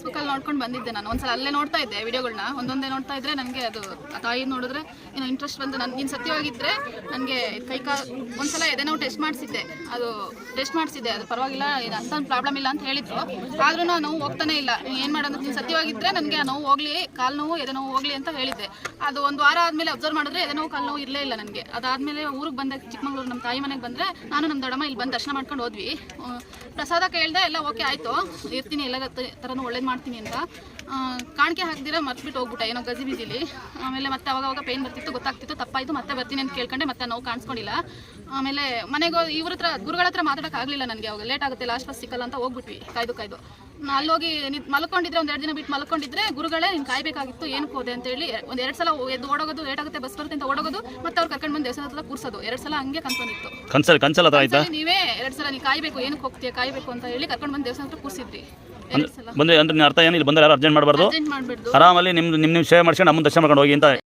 ಫೇಸ್ಬುಕ್ಕಲ್ಲಿ ನೋಡ್ಕೊಂಡು ಬಂದಿದ್ದೆ ನಾನು. ಒಂದ್ಸಲ ಅಲ್ಲೇ ನೋಡ್ತಾ ಇದ್ದೆ ವಿಡಿಯೋಗಳನ್ನ ಒಂದೊಂದೇ ನೋಡ್ತಾ ಇದ್ರೆ ನನಗೆ ಅದು ತಾಯಿ ನೋಡಿದ್ರೆ ಏನೋ ಇಂಟ್ರೆಸ್ಟ್ ಬಂದು ನಾನು ನೀನು ಸತ್ಯವಾಗಿದ್ರೆ ನನಗೆ ಕೈ ಕಾ ಒಂದ್ಸಲ ಎದೆ ನೋವು ಟೆಸ್ಟ್ ಮಾಡಿಸಿದ್ದೆ. ಅದು ಟೆಸ್ಟ್ ಮಾಡಿಸಿದ್ದೆ. ಅದು ಪರವಾಗಿಲ್ಲ, ಇದು ಅಂತ ಪ್ರಾಬ್ಲಮ್ ಇಲ್ಲ ಅಂತ ಹೇಳಿದ್ರು. ಆದ್ರೂ ನಾನು ಹೋಗ್ತಾನೆ ಇಲ್ಲ. ಏನು ಮಾಡೋದು? ನೀನು ಸತ್ಯವಾಗಿದ್ರೆ ನನಗೆ ಆ ನೋವು ಹೋಗ್ಲಿ, ಕಾಲು ನೋವು, ಎದೆ ನೋವು ಹೋಗ್ಲಿ ಅಂತ ಹೇಳಿದ್ದೆ. ಅದು ಒಂದು ವಾರ ಆದಮೇಲೆ ಅಬ್ಸರ್ವ್ ಮಾಡಿದ್ರೆ ಎದೆ ನೋವು, ಕಾಲು ನೋವು ಇರಲೇ ಇಲ್ಲ ನನಗೆ ಅದಾದಮೇಲೆ ಊರಿಗೆ ಬಂದ. ಚಿಕ್ಕಮಂಗ್ಳೂರು ನಮ್ಮ ತಾಯಿ ಮನೆಗೆ ಬಂದರೆ ನಾನು ನಮ್ಮ ದೊಡ್ಡಮ್ಮ ಇಲ್ಲಿ ಬಂದು ದರ್ಶನ ಮಾಡ್ಕೊಂಡು ಹೋದ್ವಿ. ಪ್ರಸಾದ ಕೇಳಿದೆ ಎಲ್ಲ ಓಕೆ ಆಯಿತು. ಇರ್ತೀನಿ ಎಲ್ಲ ಥರನೂ ಒಳ್ಳೇದು ಮಾಡ್ತೀನಿ ಅಂತ. ಆ, ಕಾಣಿಕೆ ಹಾಕ್ದಿರ ಮರ್ತ್ಬಿಟ್ಟು ಹೋಗ್ಬಿಟ್ಟ ಏನೋ ಗಜಿ ಬಿಸಿಲಿ. ಆಮೇಲೆ ಮತ್ತೆ ಅವಾಗ ಅವಾಗ ಪೇನ್ ಬರ್ತಿತ್ತು ಗೊತ್ತಾಗ್ತಿತ್ತು. ತಪ್ಪಾಯಿತು ಮತ್ತೆ ಬರ್ತೀನಿ ಅಂತ ಕೇಳ್ಕೊಂಡೆ ಮತ್ತೆ ನೋವು ಕಾಣಿಸ್ಕೊಂಡಿಲ್ಲ. ಆಮೇಲೆ ಮನೆಗೆ ಇವ್ರ ಹತ್ರ ಗುರುಗಳ ಹತ್ರ ಮಾತಾಡೋಕ್ಕಾಗಲಿಲ್ಲ ನನಗೆ ಅವಾಗ. ಲೇಟ್ ಆಗುತ್ತೆ ಲಾಸ್ಟ್ ಬಸ್ ಸಿಕ್ಕಲ್ಲ ಅಂತ ಹೋಗ್ಬಿಟ್ವಿ ಕಾಯ್ದು ಕಾಯ್ದು. ಅಲ್ಲೋಗಿ ನಿಂತ್ ಮಲ್ಕೊಂಡಿದ್ರೆ ಒಂದು ಎರಡು ದಿನ ಬಿಟ್ಟು ಮಲ್ಕೊಂಡಿದ್ರೆ ಗುರುಗಳೇ ನೀನು ಕಾಯ್ಬೇಕಾಗಿತ್ತು ಏನಕ್ಕೆ ಹೋದೆ? ಅಂತೇಳಿ ಒಂದು ಎರಡು ಸಲ ಎದ್ದು ಓಡೋಗೋದು ಲೇಟ್ ಆಗುತ್ತೆ ಬಸ್ ಬರುತ್ತೆ ಅಂತ ಓಡೋಗೋದು ಮತ್ತೆ ಅವ್ರು ಕರ್ಕೊಂಡು ಬಂದು ದೇವಸ್ಥಾನ ಕೂರಿಸೋದು ಕೂರ್ಸೋದು. ಎರಡು ಸಲ ಹಂಗೆ ಕನ್ಕೊಂಡಿತ್ತು ನೀವೇ ಎರಡು ಸಲ ನೀ ಕಾಯ್ಬೇಕು ಏನಕ್ಕೆ ಹೋಗ್ತೀಯ ಕಾಯ್ಬೇಕು ಅಂತ ಹೇಳಿ ಕರ್ಕೊಂಡು ಬಂದು ದೇವಸ್ಥಾನ ಹತ್ರ ಕೂರ್ಸಿದ್ರಿ ಎರಡು ಸಲ. ಬಂದ್ರೆ ಅಂದ್ರೆ ನೀನ್ ಅರ್ಥ ಏನು ಇಲ್ಲಿ ಬಂದ್ರೆ ಯಾರು ಅರ್ಜೆಂಟ್ ಮಾಡಬಾರ್ದು? ಅರ್ಜೆಂಟ್ ಮಾಡ್ಬಿಡ್ದು. ಆರಾಮಲ್ಲಿ ನಿಮ್ದು ನಿಮ್ಮ ನಿಮ್ಮ ಸೇವೆ ಮಾಡ್ಕೊಂಡು ನಮ್ಮ ದರ್ಶನ ಮಾಡ್ಕೊಂಡು ಹೋಗಿ ಅಂತ